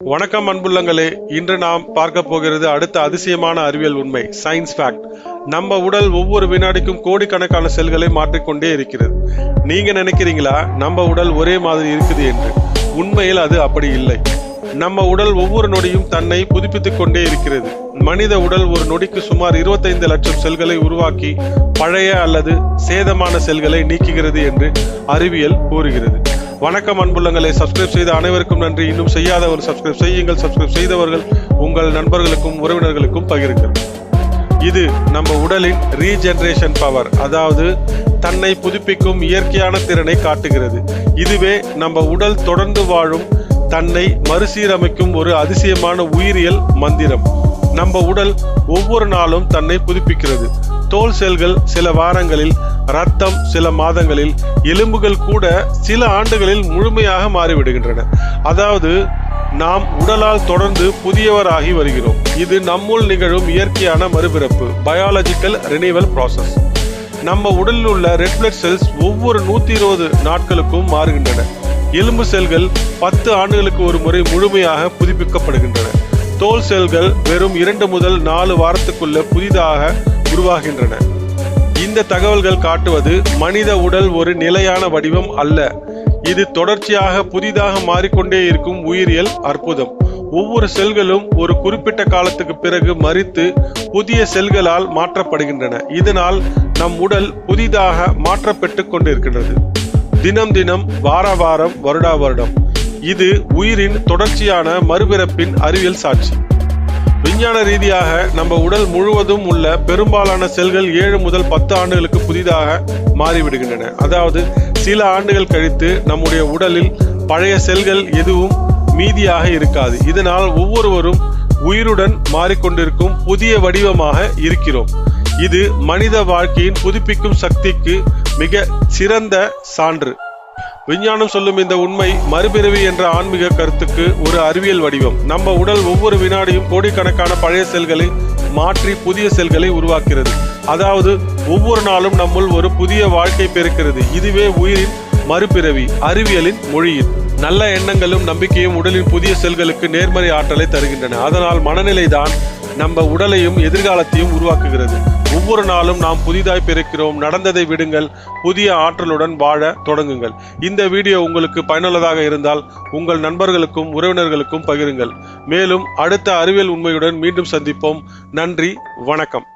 வணக்கம் அன்புள்ளங்களே இன்று நாம் பார்க்க போகிறது அடுத்த அதிசயமான அறிவியல் உண்மை சயின்ஸ் ஃபேக்ட் நம்ம உடல் ஒவ்வொரு வினாடிக்கும் கோடிக்கணக்கான செல்களை மாற்றிக்கொண்டே இருக்கிறது. நீங்க நினைக்கிறீங்களா நம்ம உடல் ஒரே மாதிரி இருக்குது என்று? உண்மையில் அது அப்படி இல்லை. நம்ம உடல் ஒவ்வொரு நொடியும் தன்னை புதுப்பித்துக் கொண்டே இருக்கிறது. மனித உடல் ஒரு நொடிக்கு சுமார் 25 லட்சம் செல்களை உருவாக்கி பழைய அல்லது சேதமான செல்களை நீக்குகிறது என்று அறிவியல் கூறுகிறது. வணக்கம் அன்புள்ளங்களை. சப்ஸ்கிரைப் செய்த அனைவருக்கும் நன்றி. இன்னும் செய்யாதவர் சப்ஸ்கிரைப் செய்யுங்கள். சப்ஸ்கிரைப் செய்தவர்கள் உங்கள் நண்பர்களுக்கும் உறவினர்களுக்கும் பகிருங்கள். இது நம்ம உடலின் ரீஜென்ரேஷன் பவர் அதாவது தன்னை புதுப்பிக்கும் இயற்கையான திறனை காட்டுகிறது. இதுவே நம்ம உடல் தொடர்ந்து வாழும் தன்னை மறுசீரமைக்கும் ஒரு அதிசயமான உயிரியல் மந்திரம். நம்ம உடல் ஒவ்வொரு நாளும் தன்னை புதுப்பிக்கிறது. தோல் செல்கள் சில வாரங்களில் ரத்தம் சில மாதங்களில் எலும்புகள் கூட சில ஆண்டுகளில் முழுமையாக மாறிவிடுகின்றன. அதாவது நாம் உடலால் தொடர்ந்து புதியவராகி வருகிறோம். இது நம்முள் நிகழும் இயற்கையான மறுபிறப்பு பயாலஜிக்கல் ரினிவல் ப்ராசஸ் நம்ம உடலில் உள்ள ரெட் பிளட் செல்ஸ் ஒவ்வொரு நூற்றி இருபது நாட்களுக்கும் மாறுகின்றன. எலும்பு செல்கள் பத்து ஆண்டுகளுக்கு ஒரு முறை முழுமையாக புதுப்பிக்கப்படுகின்றன. தோல் செல்கள் வெறும் இரண்டு முதல் நாலு வாரத்துக்குள்ள புதிதாக உருவாகின்றன. இந்த தகவல்கள் காட்டுவது மனித உடல் ஒரு நிலையான வடிவம் அல்ல. இது தொடர்ச்சியாக புதிதாக மாறிக்கொண்டே இருக்கும் உயிரியல் அற்புதம். ஒவ்வொரு செல்களும் ஒரு குறிப்பிட்ட காலத்துக்கு பிறகு மறித்து புதிய செல்களால் மாற்றப்படுகின்றன. இதனால் நம் உடல் புதிதாக மாற்றப்பட்டு கொண்டிருக்கிறது தினம் தினம் வார வாரம் வருடா வருடம். இது உயிரின் தொடர்ச்சியான மறுபிறப்பின் அறிவியல் சாட்சி. விஞ்ஞான ரீதியாக நம்ம உடல் முழுவதும் உள்ள பெரும்பாலான செல்கள் ஏழு முதல் பத்து ஆண்டுகளுக்கு புதிதாக மாறிவிடுகின்றன. அதாவது சில ஆண்டுகள் கழித்து நம்முடைய உடலில் பழைய செல்கள் எதுவும் மீதியாக இருக்காது. இதனால் ஒவ்வொருவரும் உயிருடன் மாறிக்கொண்டிருக்கும் புதிய வடிவமாக இருக்கிறோம். இது மனித வாழ்க்கையின் புதுப்பிக்கும் சக்திக்கு மிக சிறந்த சான்று. விஞ்ஞானம் சொல்லும் இந்த உண்மை மறுபிறவி என்ற ஆன்மீக கருத்துக்கு ஒரு அறிவியல் வடிவம். நம்ம உடல் ஒவ்வொரு வினாடியும் கோடிக்கணக்கான பழைய செல்களை மாற்றி புதிய செல்களை உருவாக்கிறது அதாவது ஒவ்வொரு நாளும் நம்முள் ஒரு புதிய வாழ்க்கை பிறக்கிறது. இதுவே உயிரின் மறுபிறவி அறிவியலின் மொழியில். நல்ல எண்ணங்களும் நம்பிக்கையும் உடலின் புதிய செல்களுக்கு நேர்மறை ஆற்றலை தருகின்றன. அதனால் மனநிலை தான் நம்ம உடலையும் எதிர்காலத்தையும் உருவாக்குகிறது. ஒவ்வொரு நாளும் நாம் புதிதாய் பிறக்கிறோம். நடந்ததை விடுங்கள். புதிய ஆற்றலுடன் வாழ தொடங்குங்கள். இந்த வீடியோ உங்களுக்கு பயனுள்ளதாக இருந்தால் உங்கள் நண்பர்களுக்கும் உறவினர்களுக்கும் பகிருங்கள். மேலும் அடுத்த அறிவியல் உண்மையுடன் மீண்டும் சந்திப்போம். நன்றி. வணக்கம்.